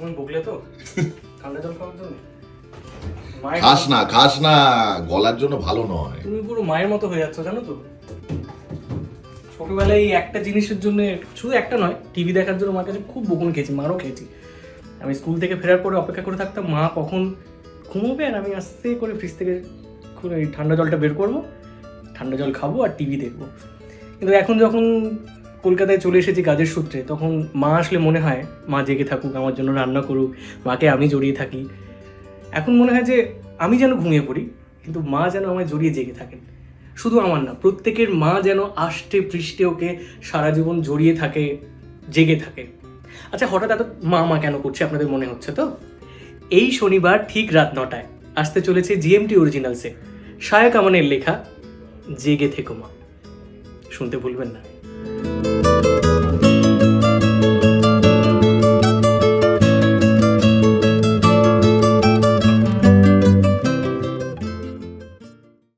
তুমি বকলে তো? ঠান্ডা জল খাওয়ার জন্য? খাস না খাস না গলার জন্য ভালো নয়। তুমি পুরো মায়ের মতো হয়ে যাচ্ছ জানো তো? ছোটবেলায় এই একটা জিনিসের জন্য শুধু একটা নয় টিভি দেখার জন্য মার কাছে খুব বকুন খেয়েছি মারও খেয়েছি। আমি স্কুল থেকে ফেরার পরে অপেক্ষা করে থাকতাম মা কখন ঘুমোবে আর আমি আস্তে করে ফ্রিজ থেকে ঠান্ডা জলটা বের করব ঠান্ডা জল খাব আর টিভি দেখব। কিন্তু এখন যখন কলকাতায় চলে এসেছি কাজের সূত্রে, তখন মা আসলে মনে হয়, মা জেগে থাকুক, আমার জন্য রান্না করুক, মাকে আমি জড়িয়ে থাকি। এখন মনে হয় যে, আমি যেন ঘুমিয়ে পড়ি, কিন্তু মা যেন আমায় জড়িয়ে জেগে থাকেন। শুধু আমার না, প্রত্যেকের মা যেন আষ্টে পৃষ্ঠে ওকে সারা জীবন জড়িয়ে থাকে, জেগে থাকে। আচ্ছা হঠাৎ এত মা মা কেন করছে আপনাদের মনে হচ্ছে তো? এই শনিবার ঠিক রাত নটায় আসতে চলেছে জিএমটি অরিজিনালসে। শায়ক আমানের লেখা, জেগে থেকো মা। শুনতে ভুলবেন না। Música